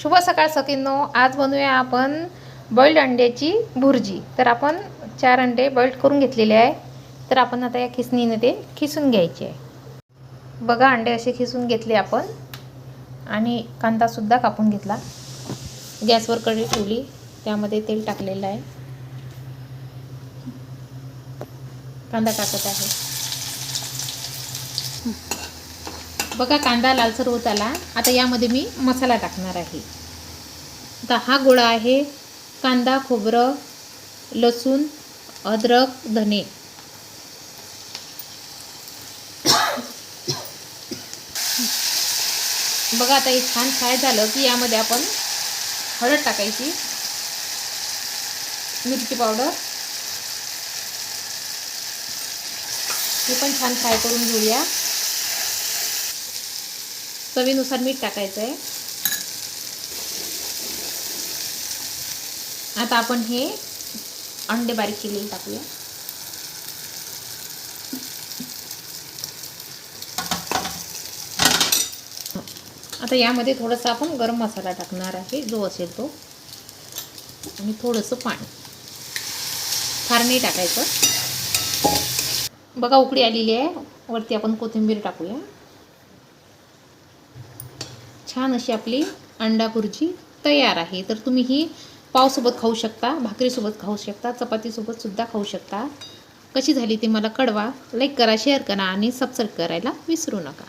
शुभ सकाळ सकींनो आज बनवूया आपण बॉईल्ड अंड्याची भुर्जी. तर आपण चार अंडे बॉईल्ड करून घेतलेले आहे. तर आपण आता या खिसणीने ते खिसून घ्यायचे आहे. बघा अंडे असे खिसून घेतले आपण. आणि कांदासुद्धा कापून घेतला. गॅसवर कढी ठेवली. त्यामध्ये तेल टाकलेलं आहे. कांदा टाकत आहे. बघा कांदा लालसर होत आला. आता यामध्ये मी मसाला टाकणार आहे. आता हा गोळा आहे कांदा खोबरं लसूण अद्रक धने. बघा आता हे छान फ्राय झालं की यामध्ये आपण हळद टाकायची मिरची पावडर. हे पण छान फ्राय करून घेऊया. चवीनुसार मीठ टाकायचं आहे आता आपण हे अंडे बारीक केलेले टाकूया. आता यामध्ये थोडंसं आपण गरम मसाला टाकणार आहे जो असेल तो. आणि थोडंसं पाणी. फार नाही टाकायचं. बघा उकडी आलेली आहे. वरती आपण कोथिंबीर टाकूया. छान अशी आपली अंडा भुर्जी तयार आहे. तर तुम्ही ही पावसोबत खाऊ शकता भाकरीसोबत खाऊ शकता चपातीसोबत सुद्धा खाऊ शकता. कशी झाली ते मला कळवा लाईक करा शेअर करा आणि सबस्क्राईब करायला विसरू नका.